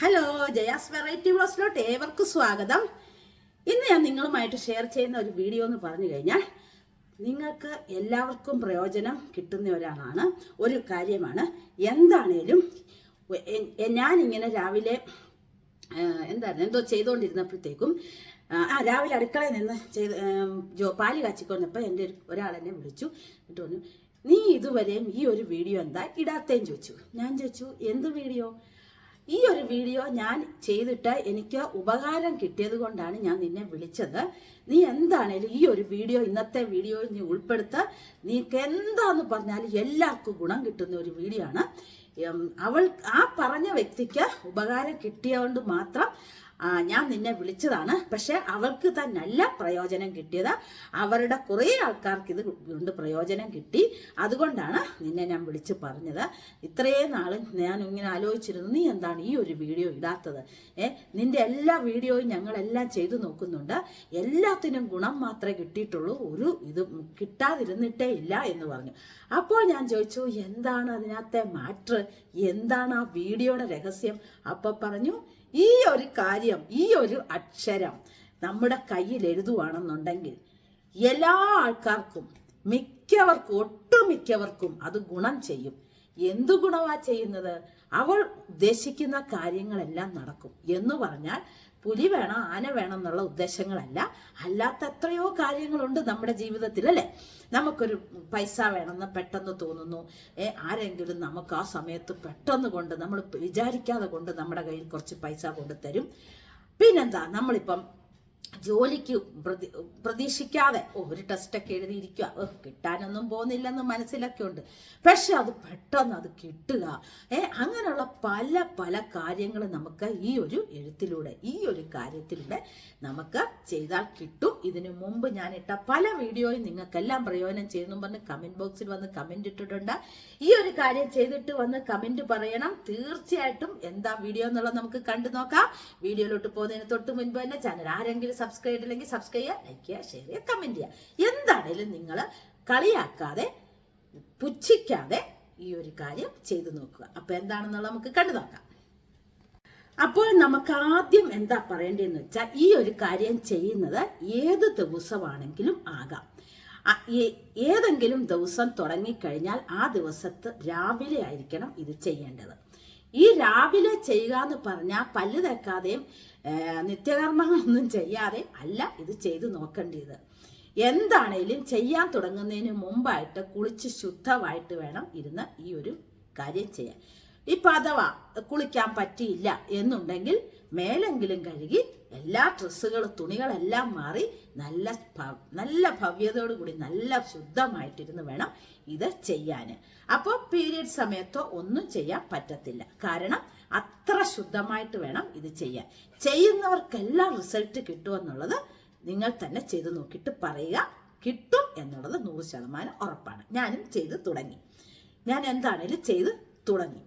Hello Jaya's variety ബ്ലോസിലോട്ട് ഏവർക്കും സ്വാഗതം. ഇന്ന് ഞാൻ നിങ്ങളുമായിട്ട് ഷെയർ ചെയ്യുന്ന ഒരു വീഡിയോ എന്ന് പറഞ്ഞു കഴിഞ്ഞാൽ നിങ്ങൾക്ക് എല്ലാവർക്കും പ്രയോജനം കിട്ടുന്ന ഒരാളാണ്. ഒരു കാര്യമാണ് എന്താണേലും ഞാനിങ്ങനെ രാവിലെ എന്തായിരുന്നു എന്തോ ചെയ്തുകൊണ്ടിരുന്നപ്പോഴത്തേക്കും ആ രാവിലെ അടുക്കളയിൽ നിന്ന് ചെയ്ത് ജോ പാൽ കാച്ചിക്കൊണ്ടപ്പോൾ എന്റെ ഒരു ഒരാൾ വിളിച്ചു. എന്നിട്ട് പറഞ്ഞു നീ ഇതുവരെയും ഈ ഒരു വീഡിയോ എന്താ ഇടാത്തേന്ന് ചോദിച്ചു. ഞാൻ ചോദിച്ചു എന്ത് വീഡിയോ ഈ ഒരു വീഡിയോ ഞാൻ ചെയ്തിട്ട് എനിക്ക് ഉപകാരം കിട്ടിയത് കൊണ്ടാണ് ഞാൻ നിന്നെ വിളിച്ചത്. നീ എന്താണേലും ഈ ഒരു വീഡിയോ ഇന്നത്തെ വീഡിയോ നീ ഉൾപ്പെടുത്ത. നീക്ക് എന്താന്ന് പറഞ്ഞാൽ എല്ലാവർക്കും ഗുണം കിട്ടുന്ന ഒരു വീഡിയോ ആണ്. അവൾ ആ പറഞ്ഞ വ്യക്തിക്ക് ഉപകാരം കിട്ടിയതുകൊണ്ട് മാത്രം ഞാൻ നിന്നെ വിളിച്ചതാണ്. പക്ഷെ അവൾക്ക് നല്ല പ്രയോജനം കിട്ടിയത്. അവരുടെ കുറേ ആൾക്കാർക്ക് ഇത് കൊണ്ട് പ്രയോജനം കിട്ടി. അതുകൊണ്ടാണ് നിന്നെ ഞാൻ വിളിച്ച് പറഞ്ഞത്. ഇത്രയും നാൾ ഞാൻ ഇങ്ങനെ ആലോചിച്ചിരുന്നു നീ എന്താണ് ഈ ഒരു വീഡിയോ ഇടാത്തത്? ഏ നിന്റെ എല്ലാ വീഡിയോയും ഞങ്ങളെല്ലാം ചെയ്തു നോക്കുന്നുണ്ട്. എല്ലാത്തിനും ഗുണം മാത്രമേ കിട്ടിയിട്ടുള്ളൂ. ഒരു ഇത് കിട്ടാതിരുന്നിട്ടേ ഇല്ല എന്ന് പറഞ്ഞു. അപ്പോൾ ഞാൻ ചോദിച്ചു എന്താണ് അതിനകത്തെ മാറ്റർ? എന്താണ് ആ വീഡിയോയുടെ രഹസ്യം? അപ്പൊ പറഞ്ഞു ഈ ഒരു കാര്യം ഈ ഒരു അക്ഷരം നമ്മുടെ കയ്യിൽ എഴുതുവാണെന്നുണ്ടെങ്കിൽ എല്ലാ ആൾക്കാർക്കും മിക്കവർക്കും ഒട്ടുമിക്കവർക്കും അത് ഗുണം ചെയ്യും. എന്തു ഗുണമാ ചെയ്യുന്നത്? അവൾ ഉദ്ദേശിക്കുന്ന കാര്യങ്ങളെല്ലാം നടക്കും എന്ന് പറഞ്ഞാൽ പുലി വേണം ആന വേണം എന്നുള്ള ഉദ്ദേശങ്ങളല്ല. അല്ലാത്ത എത്രയോ കാര്യങ്ങളുണ്ട് നമ്മുടെ ജീവിതത്തിൽ അല്ലേ നമുക്കൊരു പൈസ വേണമെന്ന് പെട്ടെന്ന് തോന്നുന്നു. ആരെങ്കിലും നമുക്ക് ആ സമയത്ത് പെട്ടെന്ന് കൊണ്ട് നമ്മൾ വിചാരിക്കാതെ കൊണ്ട് നമ്മുടെ കയ്യിൽ കുറച്ച് പൈസ കൊണ്ട് തരും പിന്നെന്താ? നമ്മളിപ്പം ജോലിക്ക് പ്രതി പ്രതീക്ഷിക്കാതെ ഒരു ടെസ്റ്റൊക്കെ എഴുതിയിരിക്കുക കിട്ടാനൊന്നും പോകുന്നില്ലെന്ന് മനസ്സിലൊക്കെ ഉണ്ട്. പക്ഷെ അത് പെട്ടെന്ന് അത് കിട്ടുക. ഏ അങ്ങനെയുള്ള പല പല കാര്യങ്ങൾ നമുക്ക് ഈ ഒരു എഴുത്തിലൂടെ ഈ ഒരു കാര്യത്തിലൂടെ നമുക്ക് ചെയ്താൽ കിട്ടും. ഇതിനു മുമ്പ് ഞാൻ ഇട്ട പല വീഡിയോയും നിങ്ങൾക്കെല്ലാം പ്രയോജനം ചെയ്യുന്നു പറഞ്ഞ് കമന്റ് ബോക്സിൽ വന്ന് കമന്റ് ഇട്ടിട്ടുണ്ട്. ഈ ഒരു കാര്യം ചെയ്തിട്ട് വന്ന് കമന്റ് പറയണം. തീർച്ചയായിട്ടും എന്താ വീഡിയോ എന്നുള്ളത് നമുക്ക് കണ്ടു നോക്കാം. വീഡിയോയിലോട്ട് പോകുന്നതിന് തൊട്ട് മുൻപ് തന്നെ ചാനൽ ആരെങ്കിലും സബ്സ്ക്രൈബ് ചെയ്തില്ലെങ്കിൽ സബ്സ്ക്രൈബ് ചെയ്യുക ലൈക്ക് ചെയ്യുക ഷെയർ ചെയ്യുക കമന്റ് ചെയ്യുക. എന്താണേലും നിങ്ങൾ കളിയാക്കാതെ പുച്ഛിക്കാതെ ഈ ഒരു കാര്യം ചെയ്തു നോക്കുക. അപ്പോൾ എന്താണെന്നുള്ളത് നമുക്ക് കണ്ടു നോക്കാം. അപ്പോൾ നമുക്ക് ആദ്യം എന്താ പറയേണ്ടതെന്ന് വെച്ചാൽ ഈ ഒരു കാര്യം ചെയ്യുന്നത് ഏത് ദിവസമാണെങ്കിലും ആകാം. ഏതെങ്കിലും ദിവസം തുടങ്ങിക്കഴിഞ്ഞാൽ ആ ദിവസത്ത് രാവിലെ ആയിരിക്കണം ഇത് ചെയ്യേണ്ടത്. ഈ രാവിലെ ചെയ്യുക എന്ന് പറഞ്ഞാൽ പല്ല് തേക്കാതെയും നിത്യകർമ്മങ്ങളൊന്നും ചെയ്യാതെ അല്ല ഇത് ചെയ്തു നോക്കേണ്ടത് എന്താണേലും ചെയ്യാൻ തുടങ്ങുന്നതിന് മുമ്പായിട്ട് കുളിച്ച് ശുദ്ധമായിട്ട് വേണം ഇരുന്ന് ഈ ഒരു കാര്യം ചെയ്യാൻ. ഇപ്പൊ അഥവാ കുളിക്കാൻ പറ്റിയില്ല എന്നുണ്ടെങ്കിൽ മേലെങ്കിലും കഴുകി എല്ലാ ഡ്രസ്സുകളും തുണികളെല്ലാം മാറി നല്ല നല്ല ഭവ്യതയോട് കൂടി നല്ല ശുദ്ധമായിട്ടിരുന്ന് വേണം ഇത് ചെയ്യാൻ അപ്പോൾ പീരീഡ് സമയത്തോ ഒന്നും ചെയ്യാൻ പറ്റത്തില്ല. കാരണം അത്ര ശുദ്ധമായിട്ട് വേണം ഇത് ചെയ്യാൻ. ചെയ്യുന്നവർക്കെല്ലാം റിസൾട്ട് കിട്ടുമെന്നുള്ളത് നിങ്ങൾ തന്നെ ചെയ്ത് നോക്കിയിട്ട് പറയുക. കിട്ടും എന്നുള്ളത് നൂറ് ശതമാനം ഉറപ്പാണ്. ഞാനും ചെയ്ത് തുടങ്ങി. ഞാൻ എന്താണേലും ചെയ്ത് തുടങ്ങി.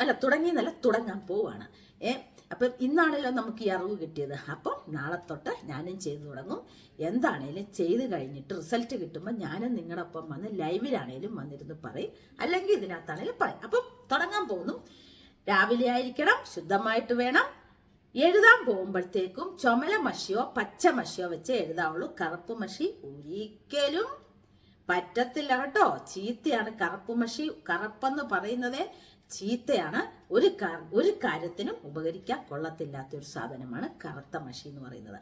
അല്ല തുടങ്ങി എന്നല്ല തുടങ്ങാൻ പോവാണ്. ഏ അപ്പം ഇന്നാണല്ലോ നമുക്ക് ഈ അറിവ് കിട്ടിയത്. അപ്പം നാളെ തൊട്ട് ഞാനും ചെയ്തു തുടങ്ങും. എന്താണേലും ചെയ്ത് കഴിഞ്ഞിട്ട് റിസൾട്ട് കിട്ടുമ്പോൾ ഞാനും നിങ്ങളുടെ ഒപ്പം വന്ന് ലൈവിലാണേലും വന്നിരുന്ന് പറയും. അല്ലെങ്കിൽ ഇതിനകത്താണേലും പറയും. അപ്പം തുടങ്ങാൻ പോകുന്നു. രാവിലെ ആയിരിക്കണം ശുദ്ധമായിട്ട് വേണം. എഴുതാൻ പോകുമ്പോഴത്തേക്കും ചുമല മഷിയോ പച്ച മഷിയോ വെച്ച് എഴുതാവുള്ളൂ. കറുപ്പ് മഷി ഒരിക്കലും പറ്റത്തില്ല കേട്ടോ. ചീത്തയാണ് കറുപ്പ് മഷി. കറുപ്പെന്ന് പറയുന്നത് ചീത്തയാണ്. ഒരു ഒരു കാര്യത്തിനും ഉപകരിക്കാൻ കൊള്ളത്തില്ലാത്ത ഒരു സാധനമാണ് കറുത്ത മഷി എന്ന് പറയുന്നത്.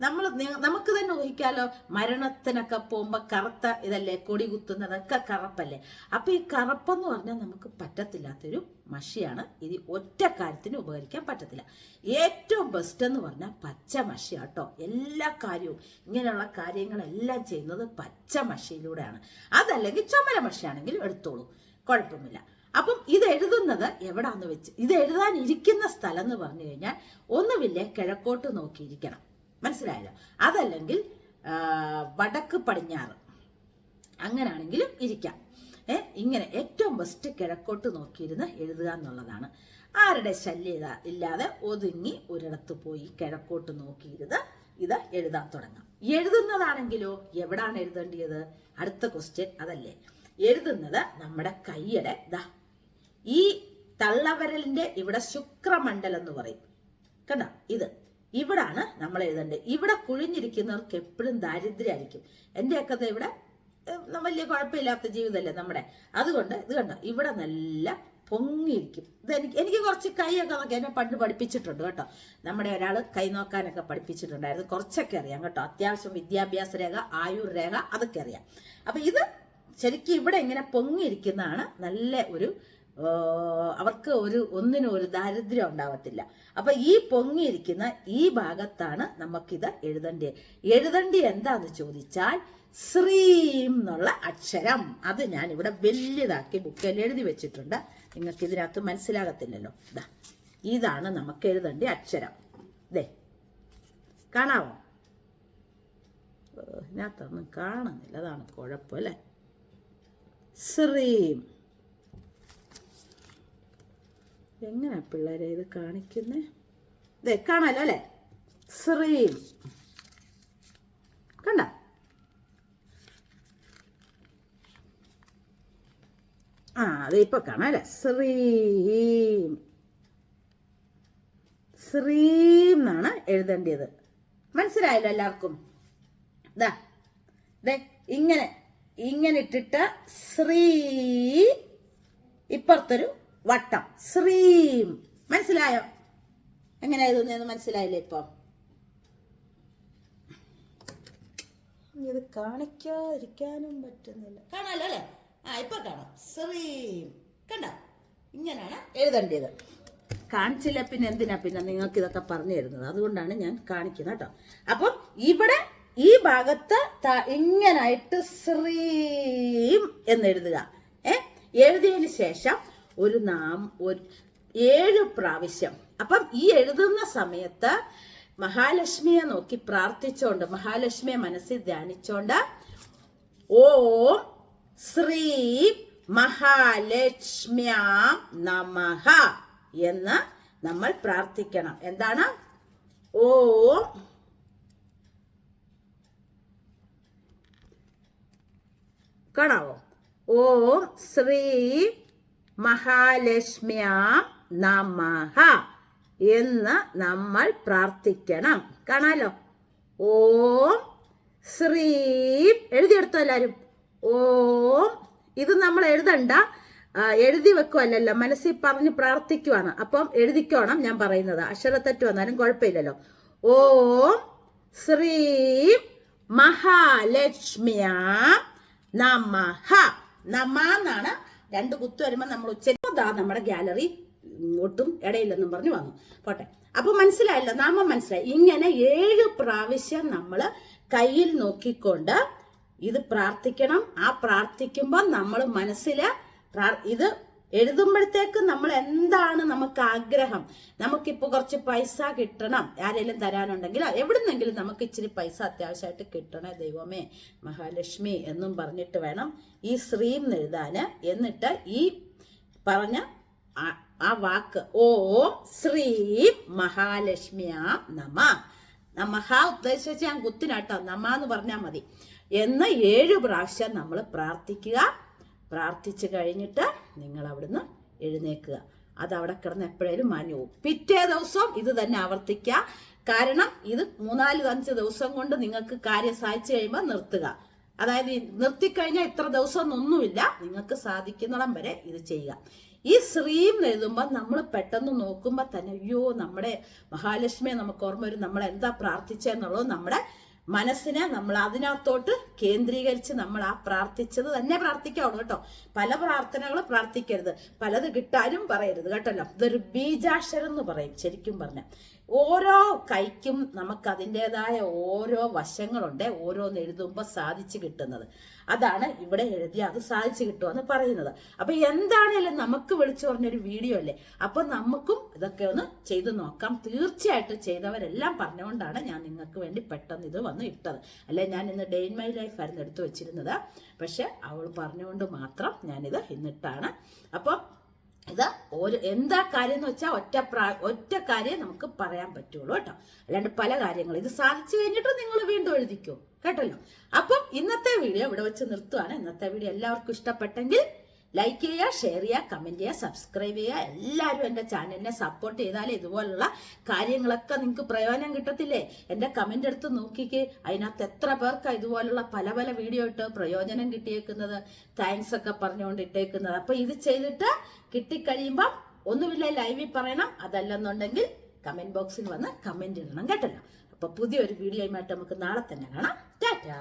നമ്മൾ നമുക്ക് തന്നെ ഊഹിക്കാലോ മരണത്തിനൊക്കെ പോകുമ്പോൾ കറുത്ത ഇതല്ലേ കൊടി കുത്തുന്നതൊക്കെ കറുപ്പല്ലേ. അപ്പൊ ഈ കറുപ്പെന്ന് പറഞ്ഞാൽ നമുക്ക് പറ്റത്തില്ലാത്തൊരു മഷിയാണ്. ഇത് ഒറ്റ കാര്യത്തിന് ഉപകരിക്കാൻ പറ്റത്തില്ല. ഏറ്റവും ബെസ്റ്റ് എന്ന് പറഞ്ഞാൽ പച്ച മഷി കേട്ടോ എല്ലാ കാര്യവും ഇങ്ങനെയുള്ള കാര്യങ്ങളെല്ലാം ചെയ്യുന്നത് പച്ച മഷിയിലൂടെയാണ്. അതല്ലെങ്കിൽ ചുമല മഷിയാണെങ്കിലും എടുത്തോളൂ. കുഴപ്പമില്ല. അപ്പം ഇത് എഴുതുന്നത് എവിടാന്ന് വെച്ച് ഇത് എഴുതാൻ ഇരിക്കുന്ന സ്ഥലം എന്ന് പറഞ്ഞു കഴിഞ്ഞാൽ ഒന്നുമില്ലേ കിഴക്കോട്ട് നോക്കിയിരിക്കണം. മനസ്സിലായല്ലോ? അതല്ലെങ്കിൽ വടക്ക് പടിഞ്ഞാറ്. അങ്ങനാണെങ്കിലും ഇരിക്കാം. ഏ ഇങ്ങനെ ഏറ്റവും ബെസ്റ്റ് കിഴക്കോട്ട് നോക്കിയിരുന്ന് എഴുതുക എന്നുള്ളതാണ്. ആരുടെ ശല്യത ഇല്ലാതെ ഒതുങ്ങി ഒരിടത്ത് പോയി കിഴക്കോട്ട് നോക്കിയിരുന്ന് ഇത് എഴുതാൻ തുടങ്ങാം. എഴുതുന്നതാണെങ്കിലോ? എവിടാണ് എഴുതേണ്ടത് അടുത്ത ക്വസ്റ്റ്യൻ അതല്ലേ. എഴുതുന്നത് നമ്മുടെ കൈയുടെ ദാ ഈ തള്ളവരലിന്റെ ഇവിടെ ശുക്രമണ്ഡലം എന്ന് പറയും. കണ്ട? ഇത്. ഇവിടാണ് നമ്മൾ എഴുതേണ്ടത് ഇവിടെ കുഴിഞ്ഞിരിക്കുന്നവർക്ക് എപ്പോഴും ദാരിദ്ര്യമായിരിക്കും. എന്റെയൊക്കെ ഇവിടെ വലിയ കുഴപ്പമില്ലാത്ത ജീവിതമല്ലേ നമ്മുടെ? അതുകൊണ്ട് ഇത് കണ്ടോ ഇവിടെ നല്ല പൊങ്ങിയിരിക്കും. ഇത് എനിക്ക് എനിക്ക് കുറച്ച് കൈയൊക്കെ നോക്കി എന്നെ പണ്ട് പഠിപ്പിച്ചിട്ടുണ്ട് കേട്ടോ. നമ്മുടെ ഒരാൾ കൈ നോക്കാനൊക്കെ പഠിപ്പിച്ചിട്ടുണ്ടായിരുന്നു. കുറച്ചൊക്കെ അറിയാം കേട്ടോ. അത്യാവശ്യം വിദ്യാഭ്യാസ രേഖ ആയുർ രേഖ അതൊക്കെ അറിയാം. അപ്പം ഇത് ശരിക്കും ഇവിടെ ഇങ്ങനെ പൊങ്ങിയിരിക്കുന്നതാണ് നല്ല ഒരു അവർക്ക് ഒരു ഒന്നിനും ഒരു ദാരിദ്ര്യം ഉണ്ടാവത്തില്ല. അപ്പൊ ഈ പൊങ്ങിയിരിക്കുന്ന ഈ ഭാഗത്താണ് നമുക്കിത് എഴുതണ്ടേ. എഴുതണ്ടി എന്താന്ന് ചോദിച്ചാൽ ശ്രീം എന്നുള്ള അക്ഷരം. അത് ഞാൻ ഇവിടെ വലിയതാക്കി ബുക്കിൽ എഴുതി വെച്ചിട്ടുണ്ട്. നിങ്ങൾക്ക് ഇതിനകത്ത് മനസ്സിലാകത്തില്ലല്ലോ. ഇതാ ഇതാണ് നമുക്ക് എഴുതേണ്ട അക്ഷരം. ദേ കാണാവോ? ഇതിനകത്തൊന്നും കാണുന്നില്ല. അതാണ് കുഴപ്പമല്ലേ ശ്രീം. എങ്ങനെ പിള്ളേരെ ഇത് കാണിക്കുന്നേ? ദേ കാണാലോ അല്ലേ? ശ്രീം കണ്ട? ആ അത് ഇപ്പൊ കാണാം അല്ലേ? ശ്രീം എന്നാണ് എഴുതേണ്ടത്. മനസ്സിലായല്ലോ എല്ലാവർക്കും? ഇതാ ദേ ഇങ്ങനെ ഇങ്ങനെ ഇട്ടിട്ട് ശ്രീ ഇപ്പുറത്തൊരു വട്ടം. ശ്രീം. മനസ്സിലായോ? എങ്ങനെ എഴുതുന്നതെന്ന് മനസ്സിലായില്ലേ ഇപ്പൊ? ഇത് കാണിക്കാതിരിക്കാനും പറ്റുന്നില്ല. കാണാലോ അല്ലേ? ആ ഇപ്പൊ കാണാം. ശ്രീം. കണ്ട? ഇങ്ങനെയാണ് എഴുതേണ്ടത്. കാണിച്ചില്ല പിന്നെ എന്തിനാ പിന്നെ നിങ്ങൾക്ക് ഇതൊക്കെ പറഞ്ഞു തരുന്നത്? അതുകൊണ്ടാണ് ഞാൻ കാണിക്കുന്നത് കേട്ടോ. അപ്പം ഇവിടെ ഈ ഭാഗത്ത് ഇങ്ങനായിട്ട് ശ്രീം എന്ന് എഴുതുക. ഏ? എഴുതിയതിന് ശേഷം ഒരു നാം ഒരു ഏഴ് പ്രാവശ്യം. അപ്പം ഈ എഴുതുന്ന സമയത്ത് മഹാലക്ഷ്മിയെ നോക്കി പ്രാർത്ഥിച്ചോണ്ട് മഹാലക്ഷ്മിയെ മനസ്സിൽ ധ്യാനിച്ചോണ്ട് ഓം ശ്രീ മഹാലക്ഷ്മ്യാം നമഹ എന്ന് നമ്മൾ പ്രാർത്ഥിക്കണം. എന്താണ്? ഓം കാണാവോ? ഓം ശ്രീ മഹാലക്ഷ്മ്യാം നമഹ എന്ന് നമ്മൾ പ്രാർത്ഥിക്കണം. കാണാലോ? ഓം ശ്രീ എഴുതിയെടുത്തോ എല്ലാവരും ഓം. ഇത് നമ്മൾ എഴുതണ്ട. എഴുതി വെക്കുവല്ലല്ലോ മനസ്സിൽ പറഞ്ഞ് പ്രാർത്ഥിക്കുവാണ്. അപ്പം എഴുതിക്കോണം ഞാൻ പറയുന്നത്. അക്ഷരത്തെറ്റ് വന്നാലും കുഴപ്പമില്ലല്ലോ. ഓം ശ്രീ മഹാലക്ഷ്മ്യാ നമഹ നമ എന്നാണ് രണ്ട് കുത്തു വരുമ്പോൾ നമ്മൾ ഉച്ച നമ്മുടെ ഗാലറി ഒട്ടും ഇടയില്ലെന്നും പറഞ്ഞു വന്നു. പോട്ടെ. അപ്പൊ മനസ്സിലായല്ലോ? നാമം മനസ്സിലായി. ഇങ്ങനെ ഏഴ് പ്രാവശ്യം നമ്മൾ കയ്യിൽ നോക്കിക്കൊണ്ട് ഇത് പ്രാർത്ഥിക്കണം. ആ പ്രാർത്ഥിക്കുമ്പോൾ നമ്മൾ മനസ്സിൽ ഇത് എഴുതുമ്പോഴത്തേക്ക് നമ്മൾ എന്താണ് നമുക്ക് ആഗ്രഹം? നമുക്കിപ്പോൾ കുറച്ച് പൈസ കിട്ടണം. ആരെങ്കിലും തരാനുണ്ടെങ്കിൽ എവിടുന്നെങ്കിലും നമുക്ക് ഇച്ചിരി പൈസ അത്യാവശ്യമായിട്ട് കിട്ടണേ. ദൈവമേ മഹാലക്ഷ്മി എന്നും പറഞ്ഞിട്ട് വേണം ഈ ശ്രീം എഴുതാൻ എന്നിട്ട് ഈ പറഞ്ഞ ആ- വാക്ക് ഓ ശ്രീ മഹാലക്ഷ്മിയാ നമ. നമഹ ഉദ്ദേശിച്ച് ഞാൻ കുത്തിനാട്ടോ. നമ എന്ന് പറഞ്ഞാൽ മതി. എന്ന് ഏഴ് പ്രാവശ്യം നമ്മൾ പ്രാർത്ഥിക്കുക. പ്രാർത്ഥിച്ചു കഴിഞ്ഞിട്ട് നിങ്ങൾ അവിടുന്ന് എഴുന്നേക്കുക. അത് അവിടെ കിടന്ന് എപ്പോഴേലും മാഞ്ഞു പോകും. പിറ്റേ ദിവസവും ഇത് തന്നെ ആവർത്തിക്കുക. കാരണം ഇത് മൂന്നാൽ അഞ്ച് ദിവസം കൊണ്ട് നിങ്ങൾക്ക് കാര്യം സാധിച്ചു കഴിയുമ്പോൾ നിർത്തുക. അതായത് നിർത്തിക്കഴിഞ്ഞാൽ ഇത്ര ദിവസം ഒന്നുമില്ല നിങ്ങൾക്ക് സാധിക്കുന്നിടം വരെ ഇത് ചെയ്യുക. ഈ ശ്രീം എഴുതുമ്പോൾ നമ്മൾ പെട്ടെന്ന് നോക്കുമ്പോൾ തന്നെ അയ്യോ നമ്മുടെ മഹാലക്ഷ്മിയെ നമുക്ക് ഓർമ്മ വരും. നമ്മൾ എന്താ പ്രാർത്ഥിച്ചെന്നുള്ളത് നമ്മുടെ മനസ്സിനെ നമ്മൾ അതിനകത്തോട്ട് കേന്ദ്രീകരിച്ച് നമ്മൾ ആ പ്രാർത്ഥിച്ചത് തന്നെ പ്രാർത്ഥിക്കാവുള്ളൂ കേട്ടോ. പല പ്രാർത്ഥനകൾ പ്രാർത്ഥിക്കരുത്. പലത് കിട്ടാനും പറയരുത് കേട്ടല്ലോ. ഇതൊരു ബീജാക്ഷരം എന്ന് പറയും ശരിക്കും പറഞ്ഞ ഓരോ കൈക്കും നമുക്ക് അതിന്റെതായ ഓരോ വശങ്ങളുണ്ട് ഓരോന്ന് എഴുതുമ്പോൾ സാധിച്ചു കിട്ടുന്നത്. അതാണ് ഇവിടെ എഴുതി അത് സാധിച്ചു കിട്ടുമെന്ന് പറയുന്നത്. അപ്പൊ എന്താണേലും നമുക്ക് വിളിച്ചു പറഞ്ഞൊരു വീഡിയോ അല്ലേ? അപ്പൊ നമുക്കും ഇതൊക്കെ ഒന്ന് ചെയ്തു നോക്കാം. തീർച്ചയായിട്ടും ചെയ്തവരെല്ലാം പറഞ്ഞുകൊണ്ടാണ് ഞാൻ നിങ്ങൾക്ക് വേണ്ടി പെട്ടെന്ന് ഇത് വന്ന് ഇട്ടത്. അല്ലെ ഞാൻ ഇന്ന് ഡേ ഇൻ മൈ ലൈഫ് ആയിരുന്നു എടുത്തു വെച്ചിരുന്നത്. പക്ഷെ അവൾ പറഞ്ഞുകൊണ്ട് മാത്രം ഞാനിത് ഇന്നിട്ടാണ്. അപ്പം ഇത് ഒരു എന്താ കാര്യം എന്ന് വെച്ചാൽ ഒറ്റ പ്രാ ഒറ്റ കാര്യം നമുക്ക് പറയാൻ പറ്റുള്ളൂ കേട്ടോ. അല്ലാണ്ട് പല കാര്യങ്ങൾ. ഇത് സാധിച്ചു കഴിഞ്ഞിട്ട് നിങ്ങൾ വീണ്ടും എഴുതിക്കോ. കേട്ടല്ലോ? അപ്പം ഇന്നത്തെ വീഡിയോ ഇവിടെ വെച്ച് നിർത്തുവാണ്. ഇന്നത്തെ വീഡിയോ എല്ലാവർക്കും ഇഷ്ടപ്പെട്ടെങ്കിൽ ലൈക്ക് ചെയ്യുക ഷെയർ ചെയ്യുക കമന്റ് ചെയ്യുക സബ്സ്ക്രൈബ് ചെയ്യുക. എല്ലാവരും എന്റെ ചാനലിനെ സപ്പോർട്ട് ചെയ്താൽ ഇതുപോലുള്ള കാര്യങ്ങളൊക്കെ നിങ്ങൾക്ക് പ്രയോജനം കിട്ടത്തില്ലേ? എന്റെ കമന്റ് എടുത്ത് നോക്കിക്ക്. അതിനകത്ത് എത്ര പേർക്ക് ഇതുപോലുള്ള പല പല വീഡിയോ ഇട്ട് പ്രയോജനം കിട്ടിയേക്കുന്നത്? താങ്ക്സ് ഒക്കെ പറഞ്ഞുകൊണ്ട് ഇട്ടേക്കുന്നത്. അപ്പോൾ ഇത് ചെയ്തിട്ട് കിട്ടിക്കഴിയുമ്പം ഒന്നുമില്ല ലൈവിൽ പറയണം. അതല്ലെന്നുണ്ടെങ്കിൽ കമന്റ് ബോക്സിൽ വന്ന് കമന്റ് ഇടണം കേട്ടല്ലോ. അപ്പോൾ പുതിയൊരു വീഡിയോയുമായിട്ട് നമുക്ക് നാളെ തന്നെ കാണാം. ടാറ്റാ